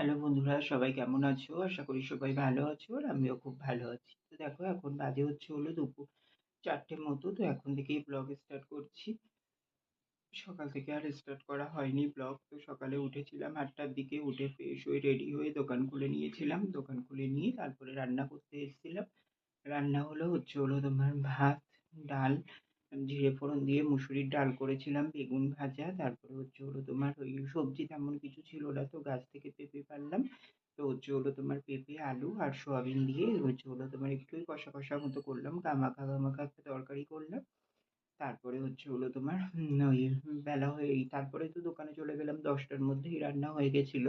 Hello বন্ধুরা সবাই কেমন আছো? আশা করি সবাই ভালো আছো আর আমিও খুব ভালো আছি। তো দেখো এখন বাজে হচ্ছে হলো দুপুর ৪টে মতো তো এখন থেকেই ব্লগ স্টার্ট করছি। সকাল থেকে আর স্টার্ট করা হয়নি ব্লগ তো সকালে উঠেছিলাম আটটার দিকে উঠে ফ্রেশ হয়ে রেডি হয়ে দোকান খুলে নিয়েছিলাম। দোকান খুলে নিয়ে তারপরে রান্না করতে এসেছিলাম। রান্না হলো হচ্ছে হলো তোমার ভাত, ডাল, জিরে ফোড়ন দিয়ে মুসুরির ডাল করেছিলাম, বেগুন ভাজা, তারপরে হচ্ছে হলো তোমার ওই সবজি তেমন কিছু ছিল না তো গাছ থেকে পেঁপে পারলাম। তো হচ্ছে হলো তোমার পেঁপে, আলু আর সোয়াবিন দিয়ে হচ্ছে হলো তোমার একটু কষা, কষা মতো করলাম। গামাখা, গামাখা একটা তরকারি করলাম। তারপরে হচ্ছে হলো তোমার ওই বেলা হয়ে তারপরে তো দোকানে চলে গেলাম ১০টার মধ্যেই রান্না হয়ে গেছিল।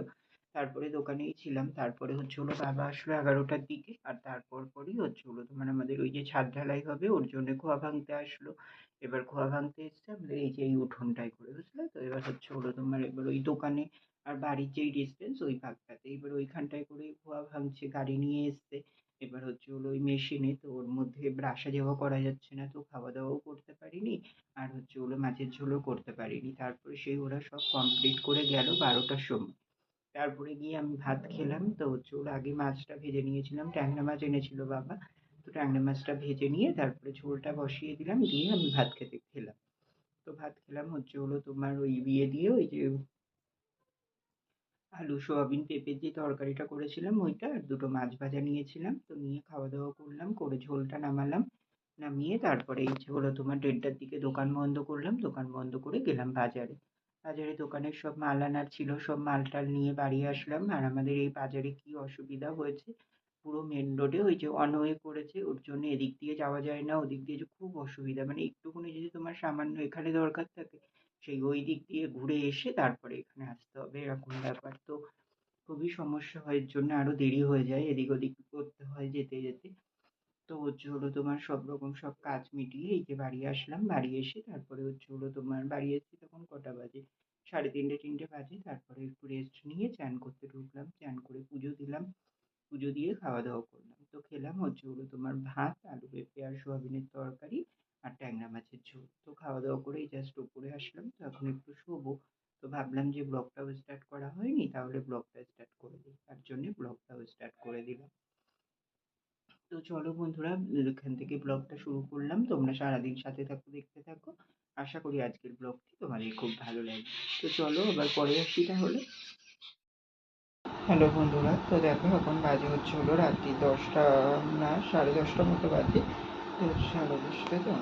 তারপরে দোকানেই ছিলাম। তারপরে হচ্ছে হলো বাবা আসলো ১১টার দিকে। আর তারপর পরই হচ্ছে হলো তোমার আমাদের ওই যে ছাদ ঢালাই হবে, ওর জন্য খোয়া ভাঙতে আসলো। এবার খোয়া ভাঙতে এসছে, আমাদের এই যে এই উঠোনটায় করে, বুঝলে তো? এবার হচ্ছে হলো তোমার এবার ওই দোকানে আর বাড়ির যেই ডিসটেন্স ওই ভাগটাতে। এবার ওইখানটায় করেই খোয়া ভাঙছে, গাড়ি নিয়ে এসছে। এবার হচ্ছে হলো ওই মেশিনে তো ওর মধ্যে আসা যাওয়া করা যাচ্ছে না, তো খাওয়া দাওয়াও করতে পারিনি। আর হচ্ছে হলো মাছের ঝোলও করতে পারিনি। তারপরে সেই ওরা সব কমপ্লিট করে গেল ১২টার সময়। তারপরে গিয়ে আমি ভাত খেলাম। তো ওর আগে মাছটা ভেজে নিয়েছিলাম। ট্যাংরা মাছ এনেছিল বাবা। তো ট্যাংরা মাছটা ভেজে নিয়ে তারপরে ঝোলটা বসিয়ে দিলাম। দিয়ে আমি ভাত খেতে খেলাম। তো ভাত খেলাম, হচ্ছে হলো তোমার ওই বিয়ে দিয়ে ওই যে আলু, সোয়াবিন পেঁপে যে তরকারিটা করেছিলাম ওইটা আর দুটো মাছ ভাজা নিয়েছিলাম। তো নিয়ে খাওয়া দাওয়া করলাম, করে ঝোলটা নামালাম। নামিয়ে তারপরে এই হলো তোমার দেড়টার দিকে দোকান বন্ধ করলাম। দোকান বন্ধ করে গেলাম বাজারে। বাজারে দোকানের সব মাল আনার ছিল, সব মাল টাল নিয়ে বাড়ি আসলাম। আর আমাদের এই বাজারে কি অসুবিধা হয়েছে, পুরো মেন রোডে ওই যে অন ওয়ে করেছে, ওর জন্য এদিক দিয়ে যাওয়া যায় না, ওদিক দিয়ে খুব অসুবিধা। মানে একটুখানি যদি তোমার সামান্য এখানে দরকার থাকে, সেই ওই দিক দিয়ে ঘুরে এসে তারপরে এখানে আসতে হবে, এরকম ব্যাপার। তো খুবই সমস্যা হয় জন্য আরও দেরি হয়ে যায়, এদিক ওদিক করতে হয় যেতে যেতে। তো হচ্ছে হলো তোমার সব রকম সব কাজ মিটিয়ে এই যে বাড়ি আসলাম, বাড়ি এসে তারপরে হচ্ছে হলো তোমার বাড়ি এসেছি কটা বাজে। সাড়ে তিনটে তিনটে বাজে। তারপরে একটু রেস্ট নিয়ে চান করতে ঢুকলাম, চান করে পুজো দিলাম। পুজো দিয়ে খাওয়া দাওয়া করলাম। তো খেলাম, হচ্ছে হলো তোমার ভাত, আলু পেঁপে আর সোয়াবিনের তরকারি আর ট্যাংরা মাছের ঝোল। তো খাওয়া দাওয়া করেই জাস্ট উপরে আসলাম। তো এখন একটু শোবো। তো ভাবলাম যে ব্লগটাও স্টার্ট করা হয়নি, তাহলে ব্লগটা স্টার্ট করে দিই। তার জন্যে ব্লগটাও স্টার্ট করে দিলাম। তো চলো বন্ধুরা, এখান থেকে ব্লগটা শুরু করলাম। তোমরা সারাদিন সাথে থাকো, দেখতে থাকো। আশা করি আজকের ব্লগটি তোমাদের খুব ভালো লাগবে। তো চলো আবার পরে আসি তাহলে। হ্যালো বন্ধুরা, তো দেখো এখন বাজে হচ্ছে হলো রাত্রি দশটা, না, সাড়ে দশটা মতো বাজে। তো সাড়ে দশটা তো?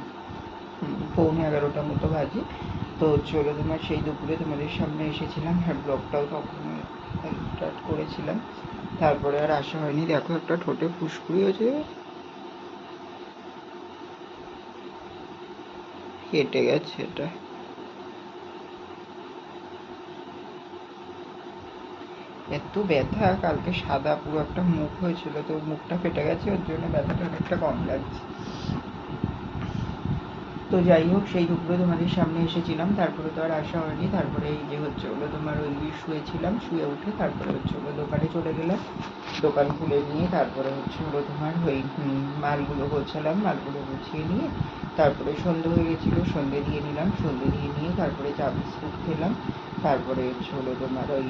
পৌনে এগারোটা মতো বাজে। তো হলো তোমার সেই দুপুরে তোমাদের সামনে এসেছিলাম আর ব্লগটাও তখন স্টার্ট করেছিলাম। তারপরে আর আসা হয়নি। দেখো একটা ঠোঁটে ফুসকুড়ি হয়েছে। কেটে গেছে এটা। এত ব্যথা, কালকে সাদা পুরো একটা মুখ হয়েছিল, তো মুখটা ফেটে গেছে, ওর জন্য ব্যথাটা অনেকটা কম লাগছে। তো যাই হোক, সেই দুপুরে তোমাদের সামনে এসেছিলাম। তারপরে তো আর আসা হয়নি। তারপরে এই যে হচ্ছে হলো তোমার ওই শুয়েছিলাম, শুয়ে উঠে তারপরে হচ্ছে হলো দোকানে চলে গেলাম। দোকান খুলে নিয়ে তারপরে হচ্ছে হলো তোমার ওই মালগুলো গোছালাম, মালগুলো গুছিয়ে নিয়ে তারপরে সন্ধে হয়ে গেছিল, সন্ধে দিয়ে নিলাম, সন্ধে দিয়ে নিয়ে তারপরে চা বিস্কুট খেলাম। তারপরে হচ্ছে হলো তোমার ওই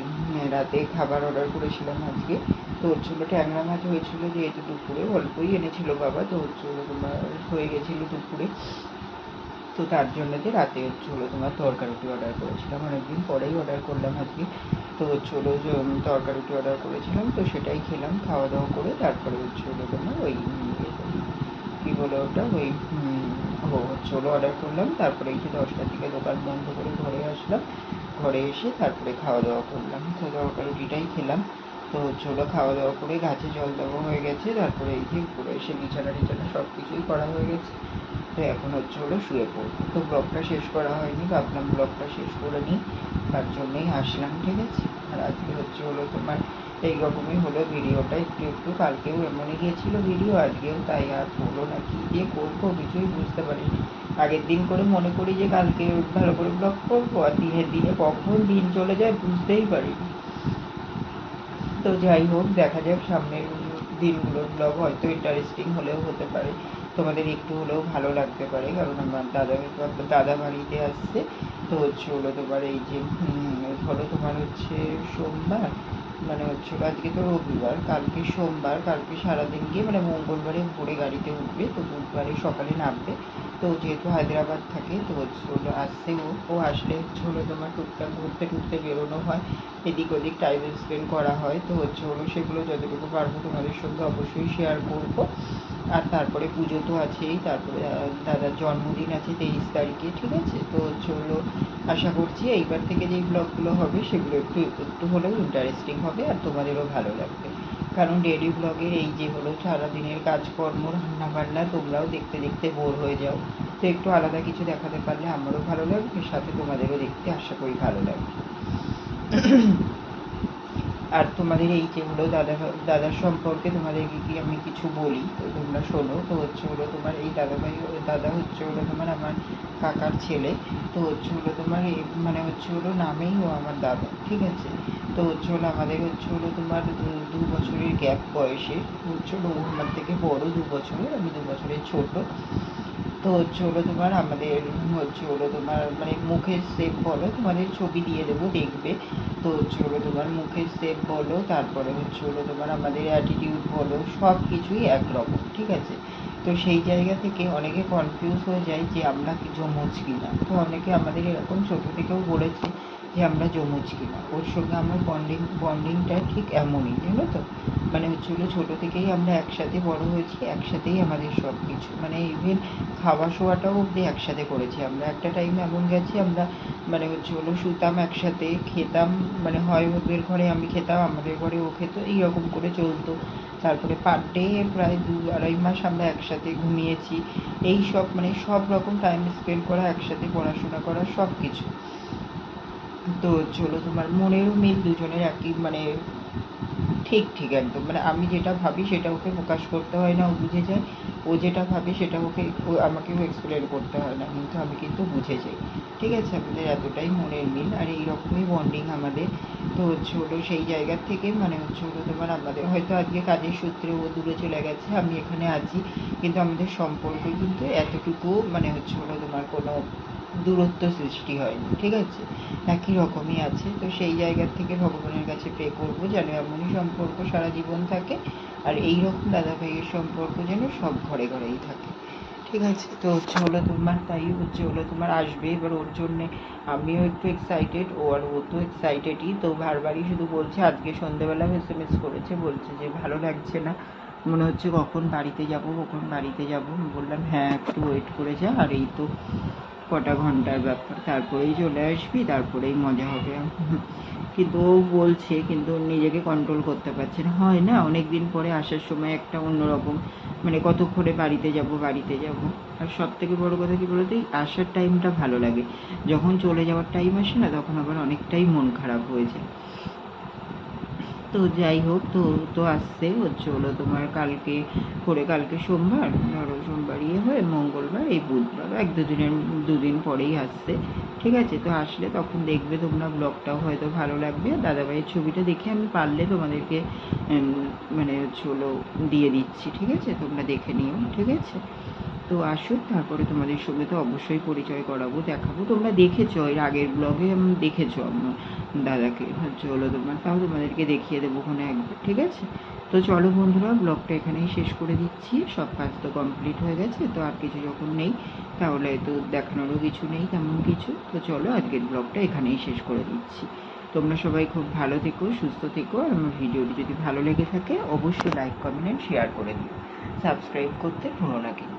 রাতে খাবার অর্ডার করেছিলাম আজকে। তো হচ্ছে হলো ট্যাংরা মাছ হয়েছিল, যেহেতু দুপুরে, অল্পই এনেছিল বাবা। তো হচ্ছে হলো তোমার হয়ে গেছিল দুপুরে। তো তার জন্য যে রাতে হলো তোমার তরকারিটি অর্ডার করেছিলাম, অনেকদিন পরেই অর্ডার করলাম আজকে তো হলো যে তরকারিটি অর্ডার করেছিলাম, তো সেটাই খেলাম খাওয়া দাওয়া করে তারপরে হচ্ছে হলো তোমার ওই কী বলে ওটা, ওই ও হলো অর্ডার করলাম, তারপরে এই যে দশটার দিকে দোকান বন্ধ করে ঘরে আসলাম। ঘরে এসে তারপরে খাওয়া দাওয়া করলাম। তো তরকারিটাই খেলাম। তো হলো খাওয়া দাওয়া করে গাছে জল দেওয়া হয়ে গেছে, তারপরে এই যে উপরে এসে বিছানা টিছানা সব কিছুই করা হয়ে গেছে। তো এখন হচ্ছে হলো শুয়ে পড়ব। তো ব্লগটা শেষ করা হয়নি, ভাবলাম ব্লগটা শেষ করে নিই, তার জন্যই আসলাম, ঠিক আছে? আর আজকে হচ্ছে হলো তোমার এই রকমই হলো ভিডিওটা, একটু একটু কালকেও এমনই গিয়েছিল ভিডিও, আজকেও তাই, আর হলো না কি যে করব কিছুই বুঝতে পারিনি। আগের দিন করে মনে করি যে কালকে ভালো করে ব্লগ করব, আর দিনের দিনে কখন দিন চলে যায় বুঝতেই পারিনি। তো যাই হোক, দেখা যাক সামনের দিনগুলোর ব্লগ হয়তো ইন্টারেস্টিং হলেও হতে পারে। তোমাদের একটু হলেও ভালো লাগতে পারে, কারণ আমার দাদা দাদা বাড়িতে আসছে। তো হচ্ছে হলো তোমার এই যে ধরো তোমার হচ্ছে সোমবার মানে হচ্ছে আজকে তো রবিবার, কালকে সোমবার, কালকে সারাদিন গিয়ে মানে মঙ্গলবারে ভোরে গাড়িতে উঠবে, তো বুধবারে সকালে নামবে। তো যেহেতু হায়দ্রাবাদ থাকে, তো হচ্ছে হলো আসছে ও ও আসলে হচ্ছে হলো তোমার টুকটাক ঘুরতে টুরতে বেরোনো হয়, এদিক ওদিক টাইম স্পেন্ড করা হয়। তো হচ্ছে হলো সেগুলো যতটুকু পারব তোমাদের সঙ্গে অবশ্যই শেয়ার করব। আর তারপরে পুজো তো আছেই, তারপরে দাদার জন্মদিন আছে তেইশ তারিখে, ঠিক আছে? তো হচ্ছে হলো আশা করছি এইবার থেকে যেই ব্লগগুলো হবে, সেগুলো একটু একটু হলেও ইন্টারেস্টিং হবে আর তোমাদেরও ভালো লাগবে। কারণ ডেলি ব্লগের এই যে হলো সারাদিনের কাজকর্ম রান্না বান্না তোমরাও দেখতে দেখতে বোর হয়ে যাও। তো একটু আলাদা কিছু দেখাতে পারলে আমারও ভালো লাগবে সাথে তোমাদেরও দেখতে আশা করি ভালো লাগবে। আর তোমাদের এই যে হলো দাদা, দাদার সম্পর্কে তোমাদেরকে কি আমি কিছু বলি? তো তোমরা শোনো, তো হচ্ছে হলো তোমার এই দাদাভাই, দাদা হচ্ছে হলো তোমার আমার কাকার ছেলে। তো হচ্ছে হলো তোমার মানে হচ্ছে হলো নামেই ও আমার দাদা, ঠিক আছে? তো হচ্ছে হলো আমাদের হচ্ছে হলো তোমার দু- বছরের গ্যাপ বয়সে। হচ্ছে হলো আমার থেকে বড় দু বছরের, আমি দু বছরের ছোট। তো হচ্ছে হলো তোমার আমাদের হচ্ছে হলো তোমার মানে মুখের শেপ বলো, তোমাদের ছবি দিয়ে দেবো, দেখবে। তো হচ্ছে হলো তোমার মুখের শেপ বলো, তারপরে হচ্ছে হলো তোমার আমাদের অ্যাটিটিউড বলো সব কিছুই একরকম, ঠিক আছে? তো সেই জায়গা থেকে অনেকে কনফিউজ হয়ে যায় যে আমরা কি যমজ কিনা। তো অনেকে আমাদের এরকম ছোটো থেকেও বলেছে যে আমরা যমজ কিনা। ওর সঙ্গে আমার বন্ডিং বন্ডিংটা ঠিক এমনই, জানো তো? মানে হচ্ছে হলো ছোটো থেকেই আমরা একসাথে বড় হয়েছি, একসাথেই আমাদের সব কিছু মানে ইভেন খাওয়া শোয়াটাও অবধি একসাথে করেছি আমরা। একটা টাইম এমন গেছি আমরা মানে হচ্ছে হলো শুতাম একসাথে, খেতাম মানে হয় ওদের ঘরে আমি খেতাম, আমাদের ঘরে ও খেত, এইরকম করে চলতো। তারপরে পার ডে প্রায় দু আড়াই মাস আমরা একসাথে ঘুমিয়েছি। এই সব মানে সব রকম টাইম স্পেন্ড করা, একসাথে পড়াশোনা করা সব কিছু তো হলো তোমার মনেরও মিল দুজনের একই মানে ঠিক ঠিক একদম। মানে আমি যেটা ভাবি সেটা ওকে প্রকাশ করতে হয় না, ও বুঝে যায়। ও যেটা ভাবে সেটা ওকে, ও আমাকেও এক্সপ্লেন করতে হয় না, কিন্তু আমি কিন্তু বুঝে যাই। ঠিক আছে, আমাদের এতটাই মনের মিল, আর এইরকমই বন্ডিং আমাদের। তো হচ্ছে হলো সেই জায়গার থেকে মানে হচ্ছে হলো তোমার আমাদের, হয়তো আজকে কাজের সূত্রে ও দূরে চলে গেছে, আমি এখানে আছি, কিন্তু আমাদের সম্পর্ক কিন্তু এতটুকু মানে হচ্ছে হলো তোমার কোনো দূরত্ব সৃষ্টি হয়নি, ঠিক আছে? একই রকমই আছে, তো সেই জায়গা থেকে ভগবানের কাছে প্রে করব যেন এমনই সম্পর্ক সারা জীবন থাকে আর এই রকম দাদা ভাইয়ের সম্পর্ক যেন সব ঘরে ঘরেই থাকে, ঠিক আছে? তো হচ্ছে হলো তোমার, তাই হচ্ছে হলো তোমার আসবে। এবার ওর জন্যে আমিও একটু এক্সাইটেড ও আর ও তো এক্সাইটেডই তো বারবারই শুধু বলছে, আজকে সন্ধেবেলা এস এম এস করেছে, বলছে যে ভালো লাগছে না। মনে হচ্ছে কখন বাড়িতে যাব, কখন বাড়িতে যাব। বললাম হ্যাঁ একটু ওয়েট করে যা। আর এই তো কটা ঘণ্টার ব্যাপার, তারপরেই চলে আসবি, তারপরেই মজা হবে। কিন্তু ও বলছে, কিন্তু নিজেকে কন্ট্রোল করতে পারছে না। হয় না অনেক দিন পরে আসার সময় একটা অন্যরকম মানে কতক্ষণে বাড়িতে যাব বাড়িতে যাব। আর সব থেকে বড় কথা কি বলতো আসার টাইমটা ভালো লাগে। যখন চলে যাওয়ার টাইম আসে না, তখন আবার অনেকটাই মন খারাপ হয়ে যায়। তো যাই হোক তো তো আসছে হচ্ছে হলো তোমার কালকে করে কালকে সোমবার, ধরো সোমবার ইয়ে হয়ে মঙ্গলবার, এই বুধবার, এক দুদিনের, দুদিন পরেই আসছে, ঠিক আছে? তো আসলে তখন দেখবে তোমরা ব্লগটাও হয়তো ভালো লাগবে। আর দাদাভাইয়ের ছবিটা দেখে আমি পারলে তোমাদেরকে মানে হচ্ছে হলো দিয়ে দিচ্ছি, ঠিক আছে? তোমরা দেখে নিও, ঠিক আছে? তো আসুক তারপরে তোমাদের সঙ্গে তো অবশ্যই পরিচয় করাবো, দেখাবো। তোমরা দেখেছ এর আগের ব্লগে আমি দেখেছ আমার দাদাকে। হলো তোমার, তাও তোমাদেরকে দেখিয়ে দেবো ওখানে একবার, ঠিক আছে? তো চলো বন্ধুরা ব্লগটা এখানেই শেষ করে দিচ্ছি। সব কাজ তো কমপ্লিট হয়ে গেছে, তো আর কিছু যখন নেই, তাহলে তো দেখানোরও কিছু নেই, তেমন কিছু। তো চলো আজকের ব্লগটা এখানেই শেষ করে দিচ্ছি। তোমরা সবাই খুব ভালো থেকো, সুস্থ থেকো, আর আমার ভিডিওটি যদি ভালো লেগে থাকে, অবশ্যই লাইক কমেন্ট শেয়ার করে দিও। সাবস্ক্রাইব করতে ভুলো না কিন্তু।